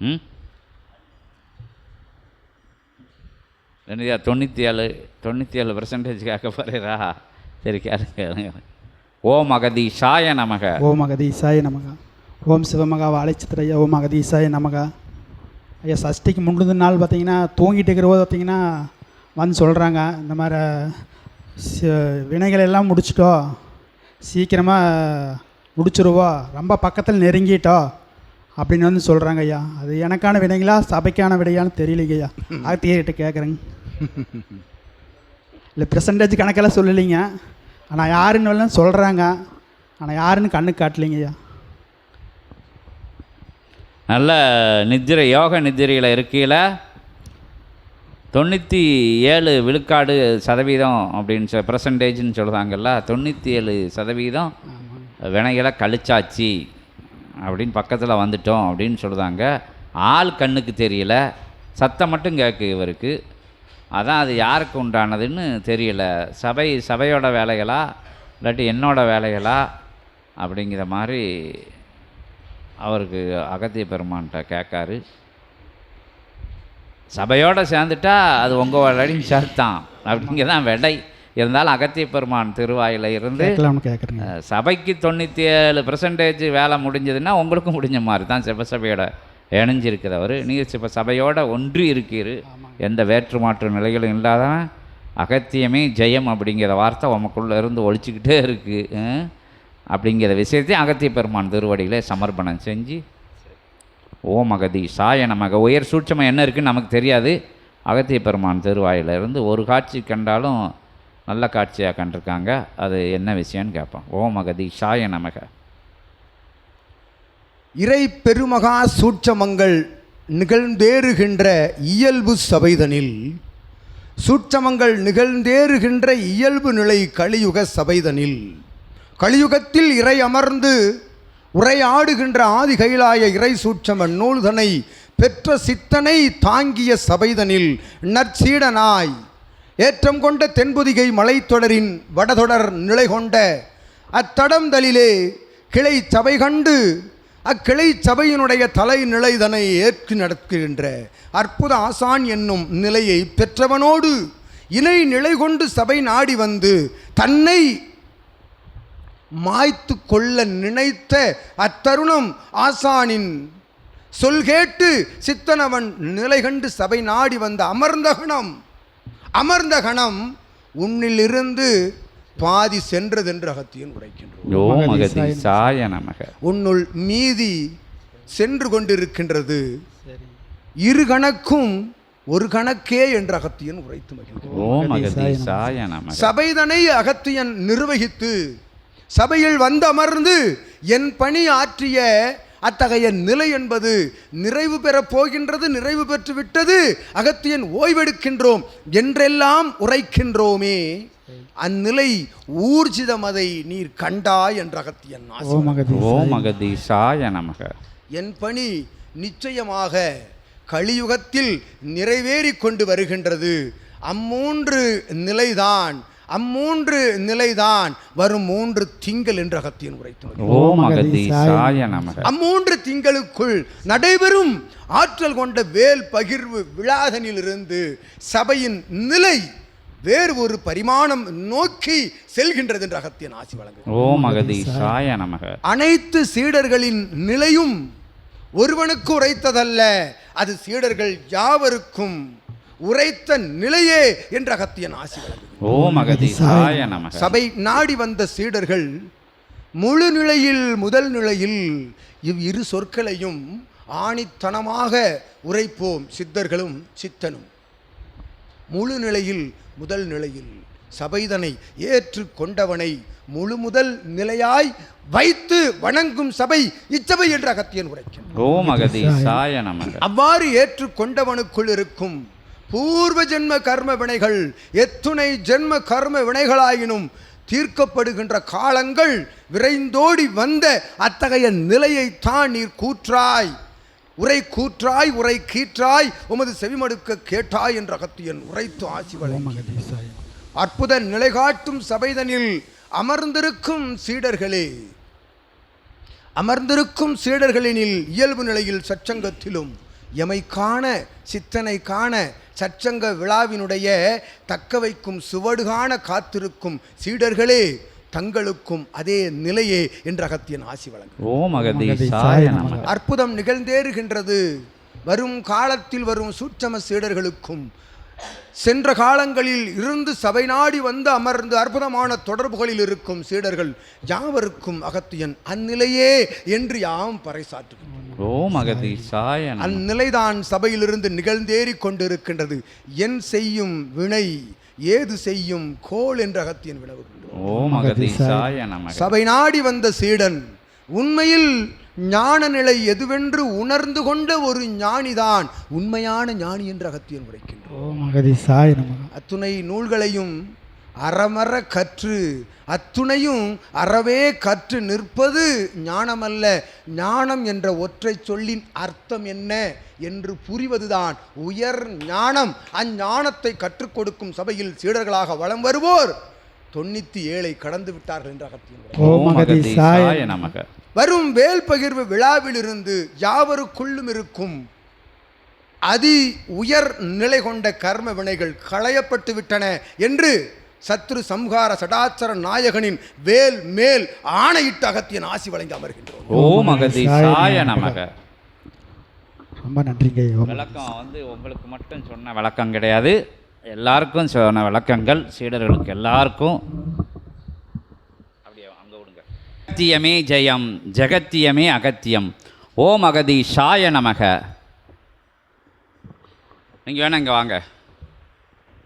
ம்? ரெண்டு தொண்ணூற்றி ஏழு தொண்ணூற்றி ஏழு பர்சன்டேஜ் கேட்க போகிறீரா சரி கேளுங்க கேளுங்க. ஓம் அகதீஷாய நமக. ஓம் அகதீசாய நமக. ஓம் சிவமகா வாழைச்சித்திரையா ஓம் அகதீசாய நமக. ஐயா சஷ்டிக்கு முடிஞ்ச நாள் பார்த்தீங்கன்னா தூங்கிட்டு இருக்கிறபோது பார்த்தீங்கன்னா வந்து சொல்கிறாங்க இந்த மாதிரி வினைகள் எல்லாம் முடிச்சிட்டோம் சீக்கிரமாக முடிச்சிருவோம் ரொம்ப பக்கத்தில் நெருங்கிட்டோம் அப்படின்னு வந்து சொல்கிறாங்க ஐயா. அது எனக்கான வினைகளா சபைக்கான விடையான்னு தெரியலைங்க ஐயா ஆர்த்திகிட்ட கேட்குறேங்க இல்லை பெர்சன்டேஜ் கணக்கெல்லாம் சொல்லலைங்க. ஆனால் யாருன்னு சொல்கிறாங்க ஆனால் யாருன்னு கண்ணுக்கு காட்டலைங்க ஐயா. நல்ல நித்திரை யோக நித்திரையில் இருக்கையில் தொண்ணூற்றி ஏழு விழுக்காடு சதவீதம் அப்படின்னு சொ பர்சன்டேஜ்னு சொல்கிறாங்கல்ல தொண்ணூற்றி ஏழு சதவீதம் வினைகளை கழிச்சாச்சு. அப்படின்னு பக்கத்தில் வந்துட்டோம் அப்படின்னு சொல்கிறாங்க ஆள் கண்ணுக்கு தெரியல. சத்தம் மட்டும் கேட்கு இவருக்கு. அதான் அது யாருக்கு உண்டானதுன்னு தெரியல. சபை சபையோட வேலைகளா? இல்லாட்டி என்னோட வேலைகளா? அப்படிங்கிற மாதிரி அவருக்கு அகத்திய பெருமான்கிட்ட கேட்காரு. சபையோடு சேர்ந்துட்டா அது உங்கள் வேலையும் சேர்த்தான். அப்படிங்க தான் விடை. இருந்தாலும் அகத்திய பெருமான் திருவாயில இருந்து சபைக்கு தொண்ணூற்றி ஏழு பர்சன்டேஜ் வேலை முடிஞ்சதுன்னா உங்களுக்கும் முடிஞ்ச மாதிரி தான் சிவசபையோட இணைஞ்சிருக்கிறவர். நீங்கள் சிவ சபையோட ஒன்றி இருக்கீர். எந்த வேற்று மாற்று நிலைகளும் இல்லாதவன் அகத்தியமே ஜெயம் அப்படிங்கிற வார்த்தை உமக்குள்ளே இருந்து ஒழிச்சிக்கிட்டே இருக்குது அப்படிங்கிற விஷயத்தையும் அகத்திய பெருமான் திருவடியிலே சமர்ப்பணம் செஞ்சு ஓம் அகதி சாய நமக. உயர் சூட்சமம் என்ன இருக்குன்னு நமக்கு தெரியாது. அகத்திய பெருமான் திருவாயில இருந்து ஒரு காட்சி கண்டாலும் நல்ல காட்சியாக கண்டிருக்காங்க. அது என்ன விஷயம்னு கேட்போம். ஓம் அகதி சாய நமக. இறை பெருமகா சூட்சமங்கள் நிகழ்ந்தேறுகின்ற இயல்பு சபைதனில் சூட்சமங்கள் நிகழ்ந்தேறுகின்ற இயல்பு நிலை கலியுக சபைதனில் கலியுகத்தில் இறை அமர்ந்து உரையாடுகின்ற ஆதி கைலாய இறை சூட்சம நூல்தனை பெற்ற சித்தனை தாங்கிய சபைதனில் நற்சீடனாய் ஏற்றம் கொண்ட தென்பொதிகை மலைத்தொடரின் வடதொடர் நிலை கொண்ட அத்தடம்தலிலே கிளை சபை கண்டு அக்கிளை சபையினுடைய தலைநிலைதனை ஏற்று நடக்கின்ற அற்புத ஆசான் என்னும் நிலையை பெற்றவனோடு இணை நிலை கொண்டு சபை நாடி வந்து தன்னை மாய்த்து கொள்ள நினைத்த அத்தருணம் ஆசானின் சொல் கேட்டு சித்தனவன் நிலை கண்டு சபை நாடி வந்த அமர்ந்தகணம் அமர்ந்த கணம் உன்னிலிருந்து பாதி சென்றதென்று அகத்தியன் உரைக்கின்றோம் உன்னுள் மீதி சென்று கொண்டிருக்கின்றது. இரு கணக்கும் ஒரு கணக்கே என்று அகத்தியன் உரைத்து நமக. சபைதனை அகத்தியன் நிர்வகித்து சபையில் வந்து அமர்ந்து என் பணி ஆற்றிய அத்தகைய நிலை என்பது நிறைவு பெறப் போகின்றது நிறைவு பெற்று விட்டது. அகத்தியன் ஓய்வெடுக்கின்றோம் என்றெல்லாம் உரைக்கின்றோமே. அந்நிலை ஊர்ஜிதமதை நீர் கண்டாய் என்ற அகத்தியன் ஆசி ஓம் அகதி ஓம் அகதி சாய நமக. என் பணி நிச்சயமாக கலியுகத்தில் நிறைவேறி கொண்டு வருகின்றது. அம்மூன்று நிலைதான் அம்மூன்று நிலைதான் வரும் மூன்று திங்கள் என்று அகத்தியன் உரைத்து அம்மூன்று திங்களுக்குள் நடைபெறும் ஆற்றல் கொண்ட வேல் பகிர்வு விழாதனிலிருந்து சபையின் நிலை வேறு ஒரு பரிமாணம் நோக்கி செல்கின்றது என்று அகத்தியன் ஆசி வழங்கு ஓம் அகதி சாய நமக. அனைத்து சீடர்களின் நிலையும் ஒருவனுக்கு உரைத்ததல்ல அது சீடர்கள் யாவருக்கும் உரைத்த நிலையே என்று அகத்தியன் ஆசி ஓம் நமக. சபை நாடி வந்த சீடர்கள் முழு நிலையில் முதல் நிலையில் இவ் இரு சொற்களையும் ஆணித்தனமாக உரைப்போம் சித்தர்களும் சித்தனும். முழு நிலையில் முதல் நிலையில் சபைதனை ஏற்று கொண்டவனை முழு முதல் நிலையாய் வைத்து வணங்கும் சபை இச்சபை என்று அகத்தியன் நமக. அவ்வாறு ஏற்றுக்கொண்டவனுக்குள் இருக்கும் பூர்வ ஜென்ம கர்ம வினைகள் எத்துணை ஜென்ம கர்ம வினைகளாயினும் தீர்க்கப்படுகின்ற காலங்கள் விரைந்தோடி வந்த அத்தகைய நிலையைத்தான் நீர் கூற்றாய். உரை கூற்றாய் உரை கீற்றாய் உமது செவிமடுக்க கேட்டாய் என்ற அகத்தியன் உரைத்து ஆசி அற்புத நிலை காட்டும் சபைதனில் அமர்ந்திருக்கும் சீடர்களே. அமர்ந்திருக்கும் சீடர்களினில் இயல்பு நிலையில் சச்சங்கத்திலும் எமை காண சித்தனை காண சச்சங்க விழாவினுடைய தக்க வைக்கும் சுவடு காண காத்திருக்கும் சீடர்களே தங்களுக்கும் அதே நிலையே என்று அகத்தியன் ஆசி வழங்க ஓம் அகதீசாய நமக அற்புதம் நிகழ்ந்தேறுகின்றது. வரும் காலத்தில் வரும் சூட்சம சீடர்களுக்கும் சென்ற காலங்களில் இருந்து சபை நாடி வந்து அமர்ந்து அற்புதமான தொடர்புகளில் இருக்கும் சீடர்கள் யாவருக்கும் அகத்தியன் அந்நிலையே என்று யாம் பறைசாற்றுகிறோம் ஓம் அகதீசாய அந்நிலைதான் சபையிலிருந்து நிகழ்ந்தேறி கொண்டிருக்கின்றது. என் செய்யும் வினை ஏது செய்யும் கோல் என்ற அகத்தியன் வினவுகின்றோம் ஓம் அகதீசாய நமக சபை நாடி வந்த சீடன் உண்மையில் ஞான நிலை எதுவென்று உணர்ந்து கொண்ட ஒரு ஞானிதான் உண்மையான ஞானி என்று அகத்தியன் உரைக்கின்றோம் அத்துணை நூல்களையும் அறமற கற்று அத்துணையும் அறவே கற்று நிற்பது ஞானமல்ல. ஞானம் என்ற ஒற்றை சொல்லின் அர்த்தம் என்ன என்று புரிவதுதான் உயர் ஞானம். அஞ்ஞானத்தை கற்றுக் கொடுக்கும் சபையில் சீடர்களாக வலம் வருவோர் தொண்ணூத்தி ஏழை கடந்து விட்டார்கள் என்று நமக. வரும் வேல் பகிர்வு விழாவிலிருந்து யாவருக்குள்ளும் இருக்கும் அதி உயர் நிலை கொண்ட கர்ம வினைகள் களையப்பட்டு விட்டன என்று சத்ரு சம்ஹார சடாச்சர நாயகனின் வேல் மேல் ஆணையிட்டு அகத்தியன் ஆசி வழங்கி அமர்கின்றோம். ஓம் அகதீசாய நமக. ரொம்ப நன்றிங்க விளக்கம் வந்து உங்களுக்கு மட்டும் சொன்ன விளக்கம் கிடையாது. எல்லாருக்கும் சொன்ன விளக்கங்கள் சீடர்களுக்கு எல்லாருக்கும். அப்படியே அங்கே விடுங்க. அகத்தியமே ஜெயம் ஜெகத்தியமே அகத்தியம். ஓம் சாய நமக. நீங்கள் வேணா இங்கே வாங்க.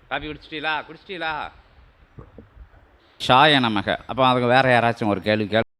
காபி குடிச்சிட்டீங்களா? குடிச்சிட்டீங்களா? ஷாய நமக. அப்போ அதுக்கு வேறு யாராச்சும் ஒரு கேள்வி கேள்வி